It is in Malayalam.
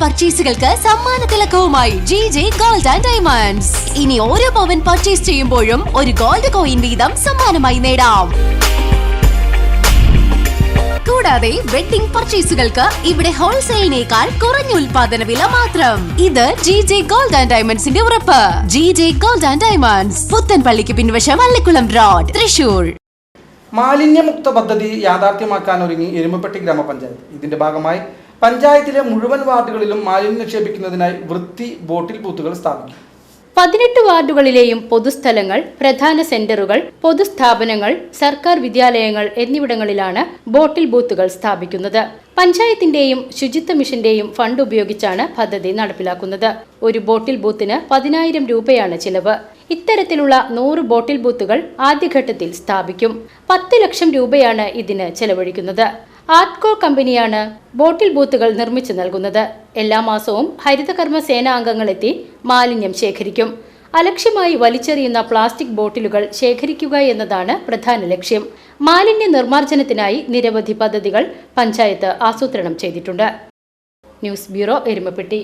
പർച്ചേസുകൾക്ക് സമ്മാന തിലക്കവുമായി G J gold and diamonds ഇനി ഓരോ പവൻ പർച്ചേസ് ചെയ്യുമ്പോഴും ഒരു ഗോൾഡ് കോയിൻ വീതം സമ്മാനമായി നേടാം. കൂടാതെ വെഡിംഗ് പർച്ചേസുകൾക്ക് ഇവിടെ ഹോൾസെയിലിനേക്കാൾ കുറഞ്ഞ ഉൽപാദന വില മാത്രം. ഇത് ജി ജെ ഗോൾഡ് ആൻഡ് ഡയമണ്ട്സിന്റെ ഉറപ്പ്. G J gold and diamonds പുത്തൻപള്ളിക്ക് പിൻവശം അള്ളിക്കുളം റോഡ് തൃശൂർ. മാലിന്യമുക്ത പദ്ധതി യാഥാർത്ഥ്യമാക്കാൻ ഒരുങ്ങി എരുമപ്പെട്ടി ഗ്രാമപഞ്ചായത്ത്. ഇതിന്റെ ഭാഗമായി പഞ്ചായത്തിലെ മുഴുവൻ വാർഡുകളിലും മാലിന്യം നിക്ഷേപിക്കുന്നതിനായി വൃത്തി ബോട്ടിൽ ബൂത്തുകൾ സ്ഥാപിക്കും. പതിനെട്ട് വാർഡുകളിലെയും പൊതുസ്ഥലങ്ങൾ പ്രധാന സെന്ററുകൾ പൊതുസ്ഥാപനങ്ങൾ സർക്കാർ വിദ്യാലയങ്ങൾ എന്നിവിടങ്ങളിലാണ് ബോട്ടിൽ ബൂത്തുകൾ സ്ഥാപിക്കുന്നത്. പഞ്ചായത്തിന്റെയും ശുചിത്വ മിഷന്റെയും ഫണ്ട് ഉപയോഗിച്ചാണ് പദ്ധതി നടപ്പിലാക്കുന്നത്. ഒരു ബോട്ടിൽ ബൂത്തിന് പതിനായിരം രൂപയാണ് ചിലവ്. ഇത്തരത്തിലുള്ള നൂറ് ബോട്ടിൽ ബൂത്തുകൾ ആദ്യഘട്ടത്തിൽ സ്ഥാപിക്കും. പത്ത് ലക്ഷം രൂപയാണ് ഇതിന് ചെലവഴിക്കുന്നത്. ആർട്ട്കോ കമ്പനിയാണ് ബോട്ടിൽ ബൂത്തുകൾ നിർമ്മിച്ചു നൽകുന്നത്. എല്ലാ മാസവും ഹരിതകർമ്മ സേനാ അംഗങ്ങൾ എത്തി മാലിന്യം ശേഖരിക്കും. അലക്ഷ്യമായി വലിച്ചെറിയുന്ന പ്ലാസ്റ്റിക് ബോട്ടിലുകൾ ശേഖരിക്കുക എന്നതാണ് പ്രധാന ലക്ഷ്യം. മാലിന്യ നിർമ്മാർജനത്തിനായി നിരവധി പദ്ധതികൾ പഞ്ചായത്ത് ആസൂത്രണം ചെയ്തിട്ടുണ്ട്. News bureau Erumappetty.